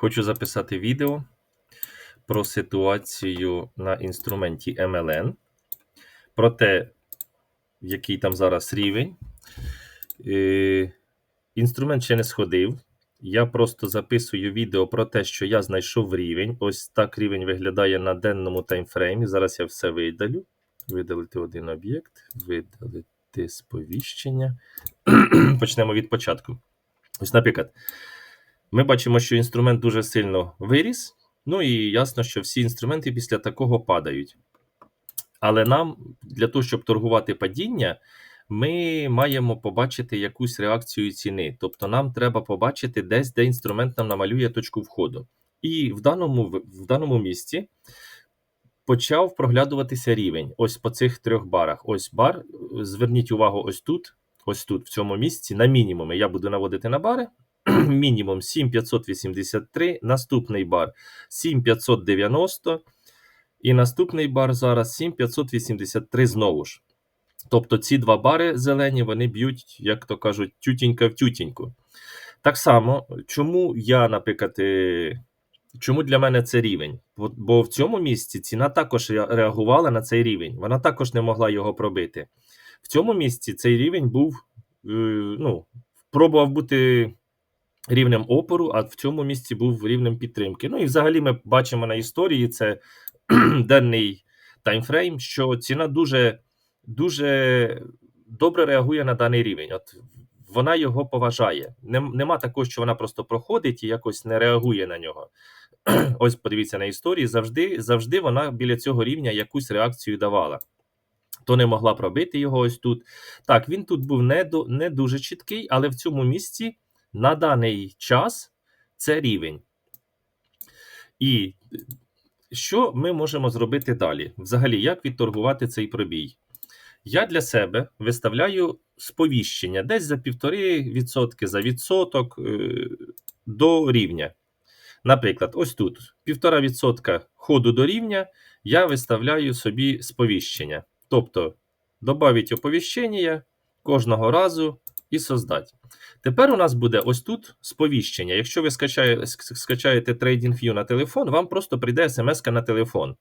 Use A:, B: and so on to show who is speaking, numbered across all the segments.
A: Хочу записати відео про ситуацію на інструменті MLN, про те, який там зараз рівень. Е, Інструмент ще не сходив. Я просто записую відео про те, що я знайшов рівень. Ось так рівень виглядає на денному таймфреймі. Зараз я все видалю. Видалити один об'єкт, видалити сповіщення. Почнемо від початку. Ось, наприклад, ми бачимо, що інструмент дуже сильно виріс. Ну і ясно, що всі інструменти після такого падають. Але нам для того, щоб торгувати падіння, ми маємо побачити якусь реакцію ціни. Тобто нам треба побачити десь, де інструмент нам намалює точку входу. І в даному, в даному місці почав проглядуватися рівень. Ось по цих трьох барах. Ось бар. Зверніть увагу, ось тут, ось тут, в цьому місці, на мінімуми. Я буду наводити на бари. Мінімум 7583, наступний бар 7590. І наступний бар зараз 7583 знову ж. Тобто ці два бари зелені вони б'ють, як то кажуть, тютінька в тютіньку. Так само, чому я, наприклад, е, чому для мене це рівень? Бо, в цьому місці ціна також реагувала на цей рівень. Вона також не могла його пробити. В цьому місці цей рівень був, е, ну, пробував бути рівнем опору, а в цьому місці був рівнем підтримки. Ну і взагалі ми бачимо на історії це денний таймфрейм, що ціна дуже, дуже добре реагує на даний рівень. От вона його поважає. Нема такого, що вона просто проходить і якось не реагує на нього. Ось подивіться на історії. Завжди, завжди вона біля цього рівня якусь реакцію давала. То не могла пробити його ось тут. Так, він тут був не, не дуже чіткий, але в цьому місці на даний час це рівень. І що ми можемо зробити далі? Взагалі, як відторгувати цей пробій? Я для себе виставляю сповіщення десь за 1,5% за відсоток е, до рівня. Наприклад, ось тут 1,5% ходу до рівня, я виставляю собі сповіщення. Тобто, додавить оповіщення кожного разу і создать. Тепер у нас буде ось тут сповіщення. Якщо ви скачає, скачаєте TradingView на телефон, вам просто прийде смс на телефон.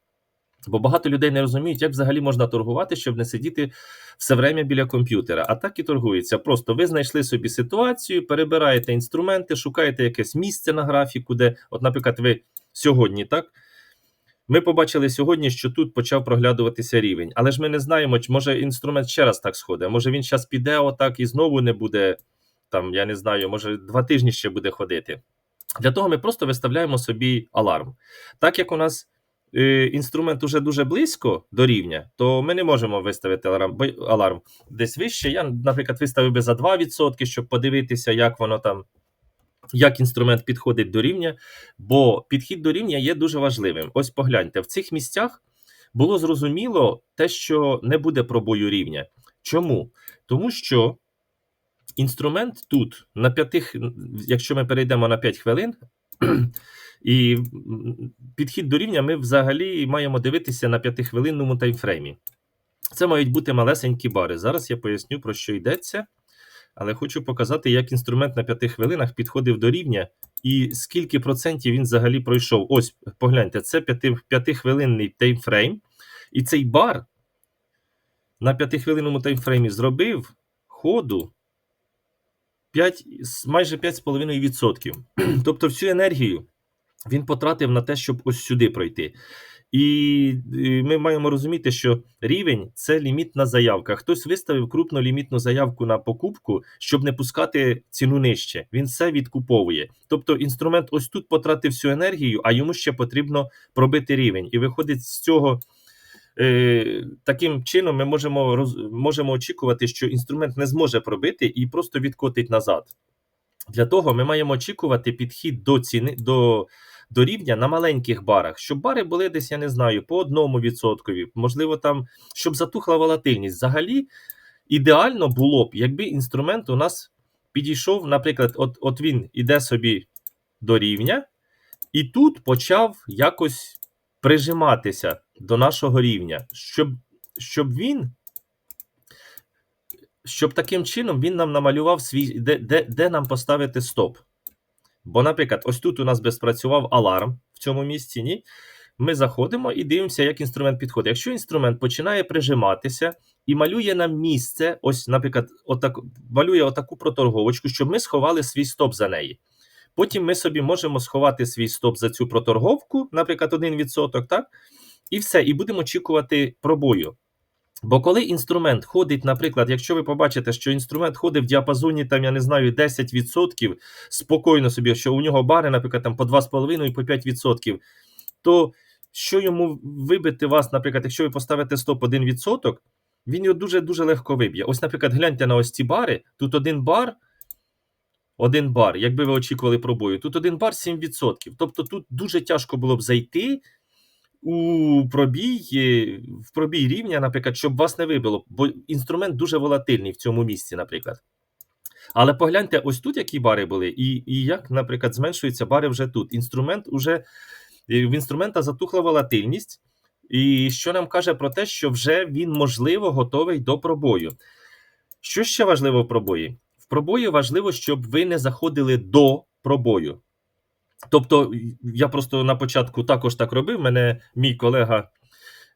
A: Бо багато людей не розуміють, як взагалі можна торгувати, щоб не сидіти все время біля комп'ютера. А так і торгується. Просто ви знайшли собі ситуацію, перебираєте інструменти, шукаєте якесь місце на графіку, де, от, наприклад, ви сьогодні, так? Ми побачили сьогодні, що тут почав проглядуватися рівень, але ж ми не знаємо, чи може інструмент ще раз так сходить. Може він зараз піде отак і знову не буде, там, я не знаю, може два тижні ще буде ходити. Для того ми просто виставляємо собі аларм. Так як у нас е, інструмент уже дуже близько до рівня, то ми не можемо виставити аларм, аларм десь вище. Я, наприклад, виставив би за 2%, щоб подивитися, як воно там, як інструмент підходить до рівня. Бо підхід до рівня є дуже важливим. Ось погляньте, в цих місцях було зрозуміло те, що не буде пробою рівня. Чому? Тому що інструмент тут на п'ятих, якщо ми перейдемо на 5 хвилин, і підхід до рівня ми взагалі маємо дивитися на п'ятихвилинному таймфреймі. Це мають бути малесенькі бари. Зараз я поясню, про що йдеться. Але хочу показати, як інструмент на 5 хвилинах підходив до рівня і скільки процентів він взагалі пройшов. Ось, погляньте, це 5-хвилинний таймфрейм. І цей бар на 5-хвилинному таймфреймі зробив ходу 5, с- майже 5,5%. Тобто всю енергію він потратив на те, щоб ось сюди пройти. І ми маємо розуміти, що рівень це лімітна заявка. Хтось виставив крупну лімітну заявку на покупку, щоб не пускати ціну нижче. Він все відкуповує. Тобто інструмент ось тут потратив всю енергію, а йому ще потрібно пробити рівень. І виходить з цього. Е, таким чином, ми можемо роз, можемо очікувати, що інструмент не зможе пробити і просто відкотить назад. Для того ми маємо очікувати підхід до ціни до, до рівня на маленьких барах, щоб бари були десь, я не знаю, по одному відсоткові, можливо, там, щоб затухла волатильність. Взагалі, ідеально було б, якби інструмент у нас підійшов, наприклад, от, от він іде собі до рівня, і тут почав якось прижиматися до нашого рівня, щоб, щоб він. Щоб таким чином він нам намалював свій, де, де, де нам поставити стоп. Бо, наприклад, ось тут у нас би спрацював аларм в цьому місці, ні? Ми заходимо і дивимося, як інструмент підходить. Якщо інструмент починає прижиматися і малює нам місце, ось, наприклад, отак, малює отаку проторговочку, щоб ми сховали свій стоп за неї. Потім ми собі можемо сховати свій стоп за цю проторговку, наприклад, 1%, так? І все, і будемо очікувати пробою. Бо коли інструмент ходить, наприклад, якщо ви побачите, що інструмент ходить в діапазоні, там, я не знаю, 10%, спокійно собі, що у нього бари, наприклад, там по 2,5 і по 5%, то що йому вибити вас, наприклад, якщо ви поставите стоп 1%, він його дуже-дуже легко виб'є. Ось, наприклад, гляньте на ось ці бари, тут один бар, один бар, якби ви очікували пробою, тут один бар 7%. Тобто тут дуже тяжко було б зайти у пробій, е, в пробій рівня, наприклад, щоб вас не вибило, бо інструмент дуже волатильний в цьому місці, наприклад. Але погляньте, ось тут які бари були, і, і як, наприклад, зменшуються бари вже тут. Інструмент уже е, в інструмента затухла волатильність, і що нам каже про те, що вже він, можливо, готовий до пробою. Що ще важливо в пробої? Пробої важливо, щоб ви не заходили до пробою. Тобто, я просто на початку також так робив. Мене мій колега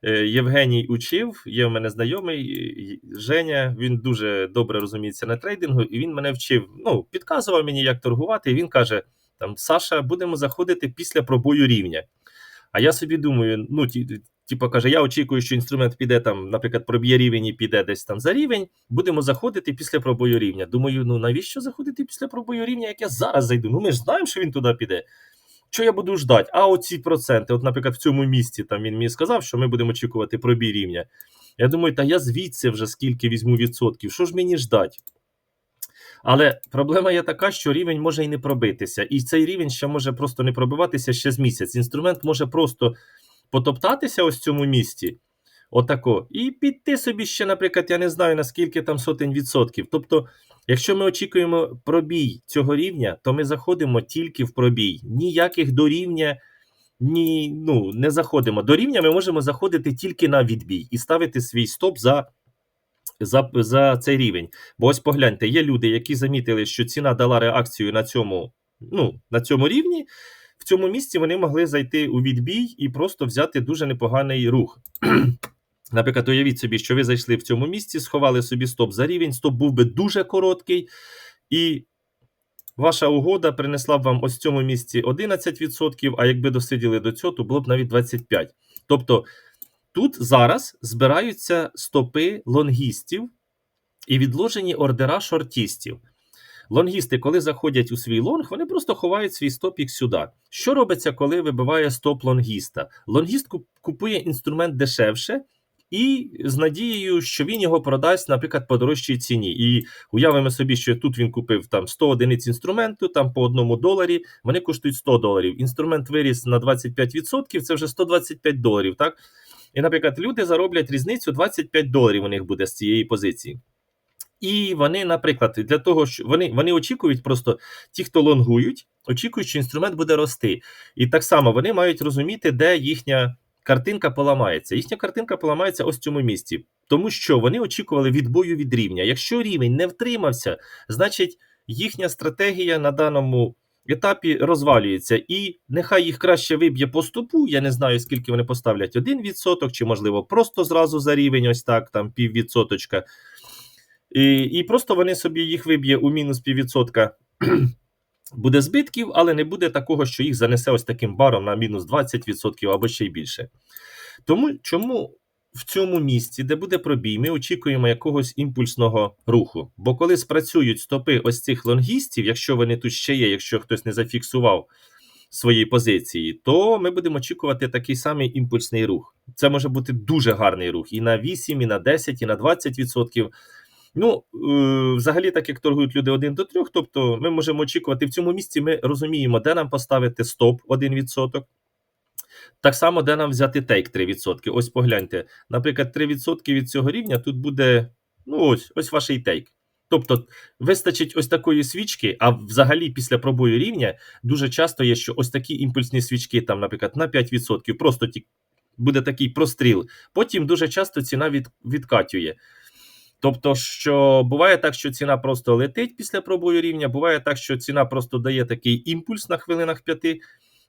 A: е, Євгеній учив, є в мене знайомий Женя. Він дуже добре розуміється на трейдингу, і він мене вчив. Ну, підказував мені, як торгувати. І він каже: там Саша, будемо заходити після пробою рівня. А я собі думаю, ну типу каже, я очікую, що інструмент піде там, наприклад, проб'є рівень і піде десь там за рівень. Будемо заходити після пробою рівня. Думаю, ну навіщо заходити після пробою рівня, як я зараз зайду? Ну ми ж знаємо, що він туди піде. Що я буду ждати? А оці проценти, от, наприклад, в цьому місці там він мені сказав, що ми будемо очікувати пробій рівня. Я думаю, та я звідси вже скільки візьму відсотків, що ж мені ждать? Але проблема є така, що рівень може і не пробитися, і цей рівень ще може просто не пробиватися ще з місяць. Інструмент може просто потоптатися ось в цьому місці, отако, і піти собі ще, наприклад, я не знаю наскільки там сотень відсотків. Тобто, якщо ми очікуємо пробій цього рівня, то ми заходимо тільки в пробій. Ніяких до рівня ні, ну, не заходимо. До рівня ми можемо заходити тільки на відбій і ставити свій стоп за. За за цей рівень. Бо ось погляньте, є люди, які замітили, що ціна дала реакцію на цьому ну, на цьому рівні. В цьому місці вони могли зайти у відбій і просто взяти дуже непоганий рух. Наприклад, уявіть собі, що ви зайшли в цьому місці, сховали собі стоп за рівень, стоп був би дуже короткий, і ваша угода принесла б вам ось в цьому місці 11%, а якби досиділи до цього, то було б навіть 25%. Тобто тут зараз збираються стопи лонгістів і відложені ордера шортістів. Лонгісти, коли заходять у свій лонг, вони просто ховають свій стопік сюди. Що робиться, коли вибиває стоп лонгіста? Лонгіст купує інструмент дешевше. І з надією, що він його продасть, наприклад, по дорожчій ціні. І уявимо собі, що тут він купив там 100 одиниць інструменту, там по одному доларі, вони коштують 100 доларів. Інструмент виріс на 25%, це вже 125 доларів. так? І, наприклад, люди зароблять різницю 25 доларів у них буде з цієї позиції. І вони, наприклад, для того, що вони вони очікують, просто ті, хто лонгують, очікують, що інструмент буде рости. І так само вони мають розуміти, де їхня картинка поламається. Їхня картинка поламається ось в цьому місці, тому що вони очікували відбою від рівня. Якщо рівень не втримався, значить їхня стратегія на даному етапі розвалюється. І нехай їх краще виб'є по стопу. Я не знаю, скільки вони поставлять 1%, чи, можливо, просто зразу за рівень, ось так, там піввідсоточка. І і просто вони собі їх виб'є у мінус піввідсотка. Буде збитків, але не буде такого, що їх занесе ось таким баром на мінус 20% або ще й більше. Тому чому в цьому місці, де буде пробій, ми очікуємо якогось імпульсного руху. Бо коли спрацюють стопи ось цих лонгістів, якщо вони тут ще є, якщо хтось не зафіксував свої позиції, то ми будемо очікувати такий самий імпульсний рух. Це може бути дуже гарний рух і на 8, і на 10, і на 20%. Ну, е, взагалі, так як торгують люди 1 до 3, тобто ми можемо очікувати в цьому місці, ми розуміємо, де нам поставити стоп 1%. Так само, де нам взяти тейк 3%. Ось погляньте. Наприклад, 3% від цього рівня тут буде ну ось ось ваш тейк. Тобто вистачить ось такої свічки, а взагалі після пробою рівня дуже часто є, що ось такі імпульсні свічки, там, наприклад, на 5%, просто ті, буде такий простріл. Потім дуже часто ціна від, відкатює. Тобто, що буває так, що ціна просто летить після пробою рівня, буває так, що ціна просто дає такий імпульс на хвилинах п'яти,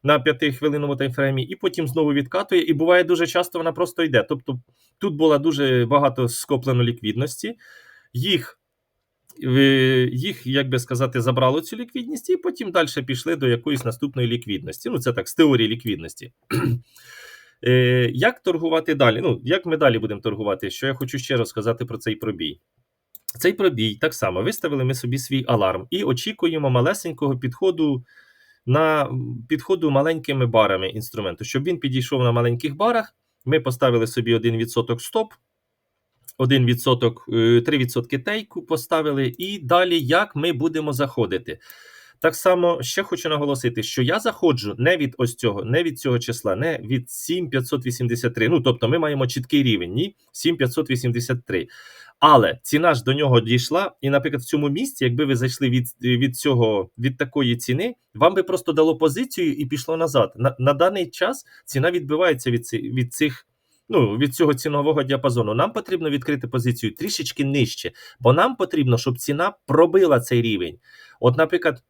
A: на п'ятихвилинному таймфреймі, і потім знову відкатує. І буває дуже часто вона просто йде. Тобто тут було дуже багато скоплено ліквідності, їх, е, їх, як би сказати, забрало цю ліквідність, і потім далі пішли до якоїсь наступної ліквідності. Ну, це так, з теорії ліквідності. Е, Як торгувати далі? Ну, як ми далі будемо торгувати? Що я хочу ще розказати про цей пробій. Цей пробій так само виставили ми собі свій аларм і очікуємо малесенького підходу на підходу маленькими барами інструменту. Щоб він підійшов на маленьких барах, ми поставили собі 1% стоп, 1%, е, 3% тейку поставили, і далі як ми будемо заходити. Так само ще хочу наголосити, що я заходжу не від ось цього, не від цього числа, не від 7583. Ну тобто, ми маємо чіткий рівень, ні 7583. Але ціна ж до нього дійшла, і, наприклад, в цьому місці, якби ви зайшли від від цього від такої ціни, вам би просто дало позицію і пішло назад. На на даний час ціна відбивається від цих від цих. Ну, від цього цінового діапазону нам потрібно відкрити позицію трішечки нижче, бо нам потрібно, щоб ціна пробила цей рівень. От, наприклад,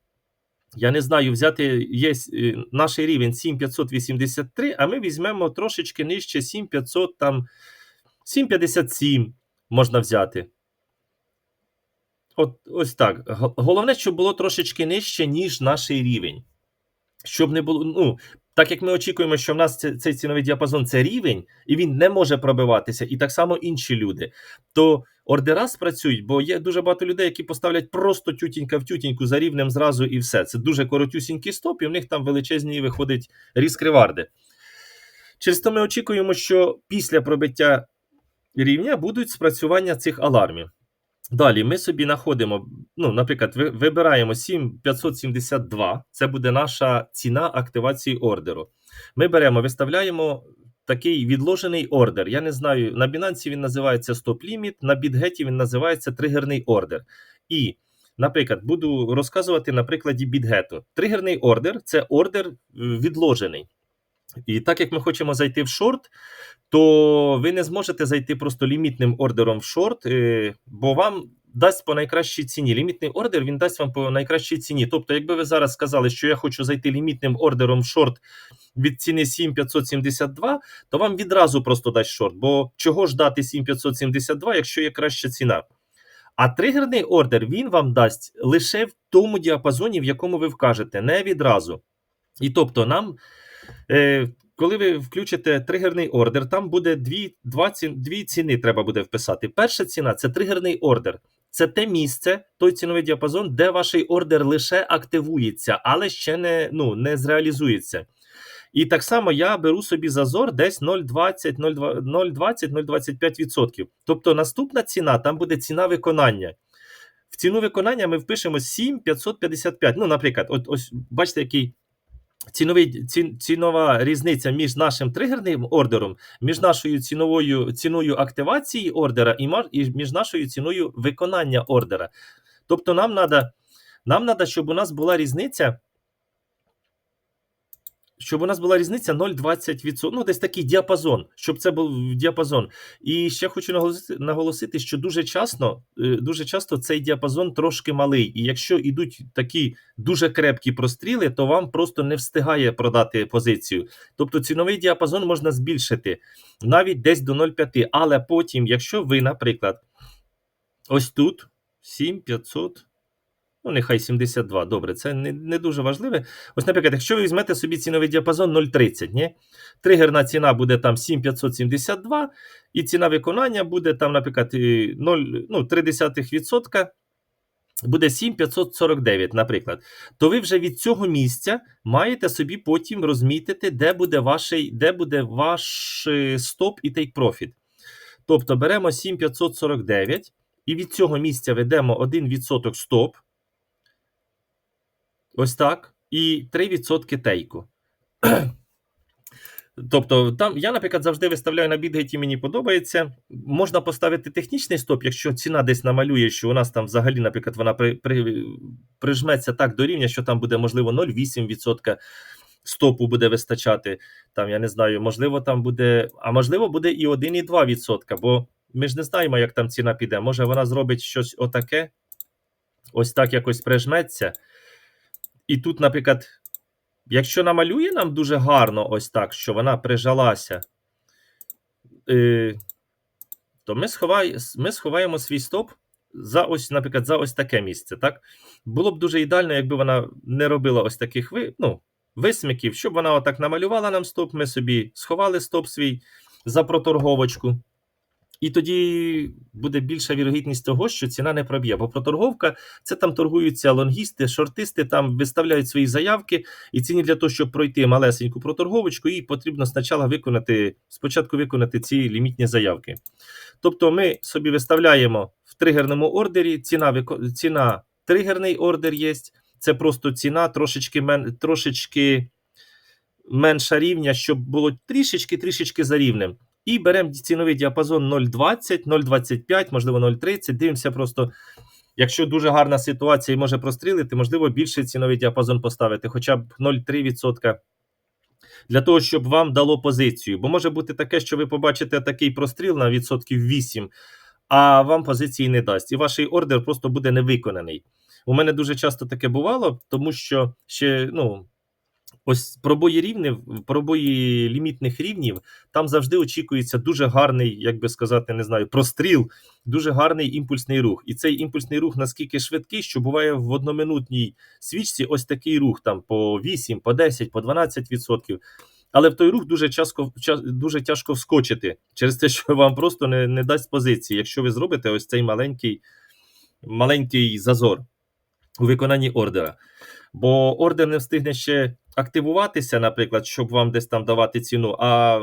A: я не знаю, взяти є е, наш рівень 7583, а ми візьмемо трошечки нижче 7500, там 757 можна взяти. От ось так. Головне, щоб було трошечки нижче, ніж наш рівень. Щоб не було. ну, Так як ми очікуємо, що в нас цей ціновий діапазон це рівень, і він не може пробиватися, і так само інші люди, то ордера спрацюють, бо є дуже багато людей, які поставлять просто тютінька в тютіньку за рівнем зразу і все. Це дуже коротюсінький стоп, і в них там величезні виходить різкриварди. Через то ми очікуємо, що після пробиття рівня будуть спрацювання цих алармів. Далі ми собі знаходимо, ну, наприклад, вибираємо 7572, це буде наша ціна активації ордеру. Ми беремо, виставляємо такий відложений ордер. Я не знаю, на Binance він називається стоп-ліміт, на BitGet він називається тригерний ордер. І, наприклад, буду розказувати на прикладі BitGet. Тригерний ордер це ордер відложений. І так як ми хочемо зайти в шорт, то ви не зможете зайти просто лімітним ордером в шорт, е, бо вам дасть по найкращій ціні. Лімітний ордер він дасть вам по найкращій ціні. Тобто, якби ви зараз сказали, що я хочу зайти лімітним ордером в шорт від ціни 7572, то вам відразу просто дасть шорт. Бо чого ж дати 7572, якщо є краща ціна? А тригерний ордер він вам дасть лише в тому діапазоні, в якому ви вкажете, не відразу. І тобто, нам. Е, коли ви включите тригерний ордер, там буде дві два ці, дві ціни треба буде вписати. Перша ціна це тригерний ордер. Це те місце, той ціновий діапазон, де ваш ордер лише активується, але ще не ну, не зреалізується. І так само я беру собі зазор десь 0,20-0,25%. Тобто наступна ціна там буде ціна виконання. В ціну виконання ми впишемо 7,555. Ну, наприклад, от ось бачите, який ціновий, ці, цінова різниця між нашим тригерним ордером, між нашою ціновою ціною активації ордера і між нашою ціною виконання ордера. Тобто, нам треба, нам щоб у нас була різниця щоб у нас була різниця 0,20%, ну десь такий діапазон, щоб це був діапазон. І ще хочу наголосити, наголосити, що дуже часто е, дуже часто цей діапазон трошки малий. І якщо йдуть такі дуже крепкі простріли, то вам просто не встигає продати позицію. Тобто ціновий діапазон можна збільшити навіть десь до 0,5. Але потім, якщо ви, наприклад, ось тут 7500. Ну, нехай 72. Добре, це не не дуже важливе. Ось, наприклад, якщо ви візьмете собі ціновий діапазон 0,30, ні? тригерна ціна буде там 7572, і ціна виконання буде там, наприклад, 0, ну, 0,3%. Буде 7549, наприклад, то ви вже від цього місця маєте собі потім розмітити, де буде ваш де буде ваш е, стоп і take profit. Тобто беремо 7549 і від цього місця ведемо 1% стоп. Ось так. І 3% тейку. Тобто, там я, наприклад, завжди виставляю на бідгеті, мені подобається. Можна поставити технічний стоп, якщо ціна десь намалює, що у нас там взагалі, наприклад, вона при, при, прижметься так до рівня, що там буде, можливо, 0,8% стопу буде вистачати. Там, я не знаю, можливо, там буде, а можливо, буде і 1,2%. Бо ми ж не знаємо, як там ціна піде. Може вона зробить щось отаке, ось так якось прижметься. І тут, наприклад, якщо намалює нам дуже гарно, ось так, що вона прижалася, е, то ми, сховай, ми сховаємо свій стоп за ось, наприклад, за ось таке місце. Так? Було б дуже ідеально, якби вона не робила ось таких ну, висмиків, щоб вона отак намалювала нам стоп, ми собі сховали стоп свій за проторговочку. І тоді буде більша вірогідність того, що ціна не проб'є. Бо проторговка це там торгуються лонгісти, шортисти, там виставляють свої заявки, і ціні для того, щоб пройти малесеньку проторговочку, їй потрібно спочатку виконати, спочатку виконати ці лімітні заявки. Тобто ми собі виставляємо в тригерному ордері, ціна, ціна тригерний ордер є, це просто ціна трошечки, трошечки менша рівня, щоб було трішечки-трішечки за рівнем. І беремо ціновий діапазон 0,20, 0,25, можливо, 0,30. Дивимося просто, якщо дуже гарна ситуація і може прострілити, можливо, більший ціновий діапазон поставити, хоча б 0,3%. Для того, щоб вам дало позицію. Бо може бути таке, що ви побачите такий простріл на відсотків 8, а вам позиції не дасть. І ваш ордер просто буде не виконаний. У мене дуже часто таке бувало, тому що ще, ну. Ось пробої рівнів, пробої лімітних рівнів, там завжди очікується дуже гарний, як би сказати, не знаю, простріл, дуже гарний імпульсний рух. І цей імпульсний рух наскільки швидкий, що буває в одноминутній свічці ось такий рух там по 8, по 10, по 12 відсотків. Але в той рух дуже тяжко, дуже тяжко вскочити через те, що вам просто не, не дасть позиції, якщо ви зробите ось цей маленький, маленький зазор у виконанні ордера. Бо ордер не встигне ще активуватися, наприклад, щоб вам десь там давати ціну, а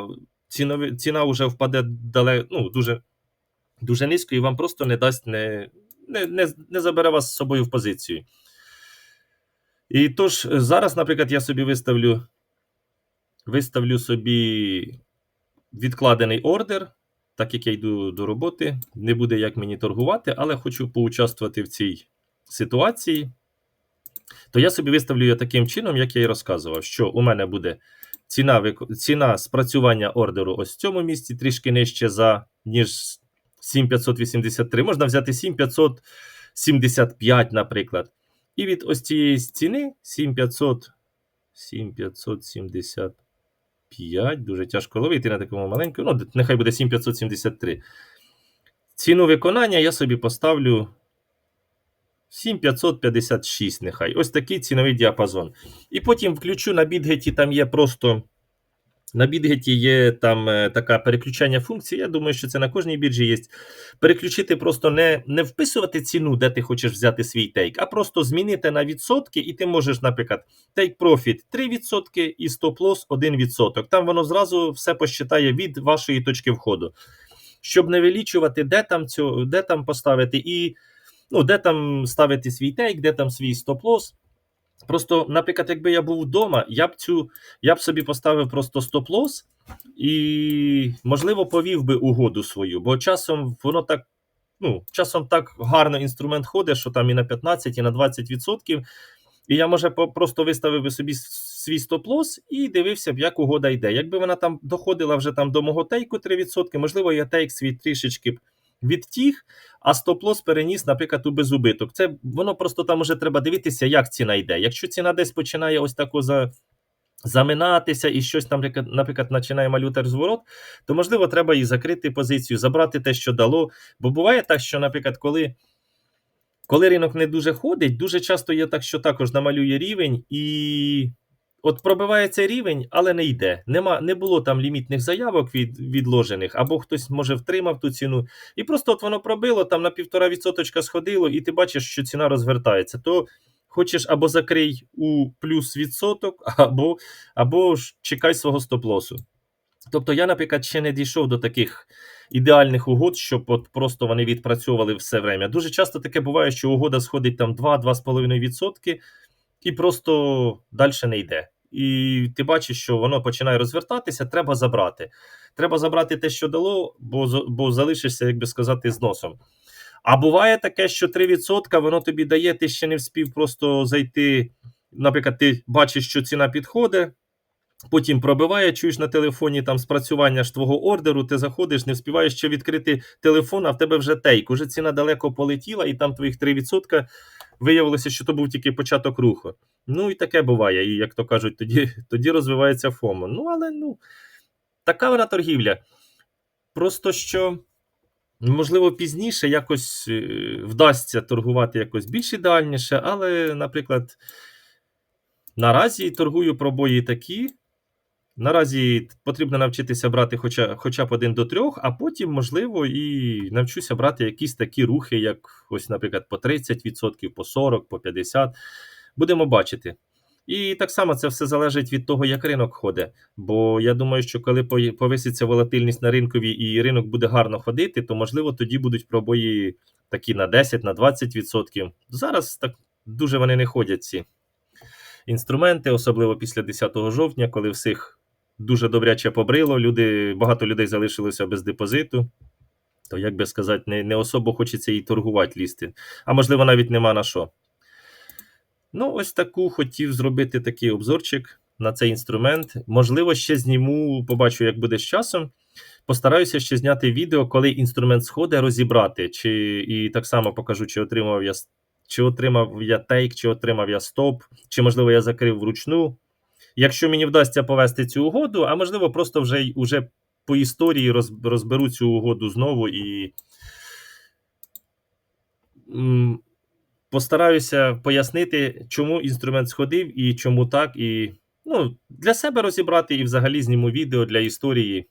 A: цінові, ціна вже впаде далеко, ну, дуже дуже низько і вам просто не дасть, не, не, не, не забере вас з собою в позицію. І тож, зараз, наприклад, я собі виставлю, виставлю собі відкладений ордер, так як я йду до роботи. Не буде як мені торгувати, але хочу поучаствувати в цій ситуації то я собі виставлю її таким чином, як я і розказував, що у мене буде ціна ціна спрацювання ордеру ось в цьому місці трішки нижче за ніж 7583. Можна взяти 7575, наприклад. І від ось цієї ціни 7500, 7575, дуже тяжко ловити на такому маленькому, ну, нехай буде 7573. Ціну виконання я собі поставлю 7556 нехай. Ось такий ціновий діапазон. І потім включу на бідгеті, там є просто. На бідгеті є там е, така переключання функцій. Я думаю, що це на кожній біржі є. Переключити просто не не вписувати ціну, де ти хочеш взяти свій тейк, а просто змінити на відсотки, і ти можеш, наприклад, take profit 3% і стоп-лосс 1%. Там воно зразу все посчитає від вашої точки входу. Щоб не вилічувати, де там цю, де там поставити. і ну, де там ставити свій тейк, де там свій стоп-лосс. Просто, наприклад, якби я був вдома, я б цю, я б собі поставив просто стоп-лосс і, можливо, повів би угоду свою, бо часом воно так. Ну, часом так гарно інструмент ходить, що там і на 15, і на 20%. І я, може, просто виставив би собі свій стоп-лосс і дивився б, як угода йде. Якби вона там доходила вже там до мого тейку 3%, можливо, я тейк свій трішечки б відтіг, а стоп-лосс переніс, наприклад, у безубиток. Це воно просто там уже треба дивитися, як ціна йде. Якщо ціна десь починає ось тако за. Заминатися і щось там, наприклад, починає малювати розворот, то можливо треба і закрити позицію, забрати те, що дало. Бо буває так, що, наприклад, коли, коли ринок не дуже ходить, дуже часто є так, що також намалює рівень, і от пробивається рівень, але не йде. Нема, не було там лімітних заявок від, відложених, або хтось може втримав ту ціну. І просто от воно пробило, там на півтора відсоточка сходило, і ти бачиш, що ціна розвертається. То хочеш або закрий у плюс відсоток, або, або ж чекай свого стоп-лосу. Тобто я, наприклад, ще не дійшов до таких ідеальних угод, щоб от просто вони відпрацьовували все время. Дуже часто таке буває, що угода сходить там 2-2,5%, і просто далі не йде. І ти бачиш, що воно починає розвертатися, треба забрати. Треба забрати те, що дало, бо, бо залишишся, як би сказати, з носом. А буває таке, що 3% воно тобі дає, ти ще не вспів просто зайти. Наприклад, ти бачиш, що ціна підходить, Потім пробиває, чуєш на телефоні там спрацювання ж твого ордеру, ти заходиш, не вспіваєш ще відкрити телефон, а в тебе вже тейк. Уже ціна далеко полетіла, і там твоїх 3% виявилося, що то був тільки початок руху. Ну і таке буває. І як то кажуть, тоді, тоді розвивається ФОМО. Ну, але ну, така вона торгівля. Просто що. Можливо, пізніше якось е, вдасться торгувати якось більш ідеальніше, але, наприклад, наразі торгую пробої такі. Наразі потрібно навчитися брати хоча, хоча б один до трьох, а потім, можливо, і навчуся брати якісь такі рухи, як ось, наприклад, по 30%, по 40%, по 50%. Будемо бачити. І так само це все залежить від того, як ринок ходить. Бо я думаю, що коли повиситься волатильність на ринкові і ринок буде гарно ходити, то можливо тоді будуть пробої такі на 10, на 20%. Зараз так дуже вони не ходять ці інструменти, особливо після 10 жовтня, коли всіх дуже добряче побрило, люди, багато людей залишилося без депозиту. То, як би сказати, не, не особо хочеться і торгувати лізти. А можливо, навіть нема на що. Ну, ось таку хотів зробити такий обзорчик на цей інструмент. Можливо, ще зніму, побачу, як буде з часом. Постараюся ще зняти відео, коли інструмент сходить, розібрати. Чи, і так само покажу, чи отримав я, чи отримав я тейк, чи отримав я стоп, чи, можливо, я закрив вручну. Якщо мені вдасться повести цю угоду, а можливо, просто вже, уже по історії роз, розберу цю угоду знову і постараюся пояснити, чому інструмент сходив і чому так. І ну, для себе розібрати і взагалі зніму відео для історії.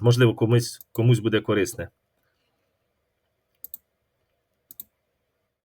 A: Можливо, комусь, комусь буде корисне.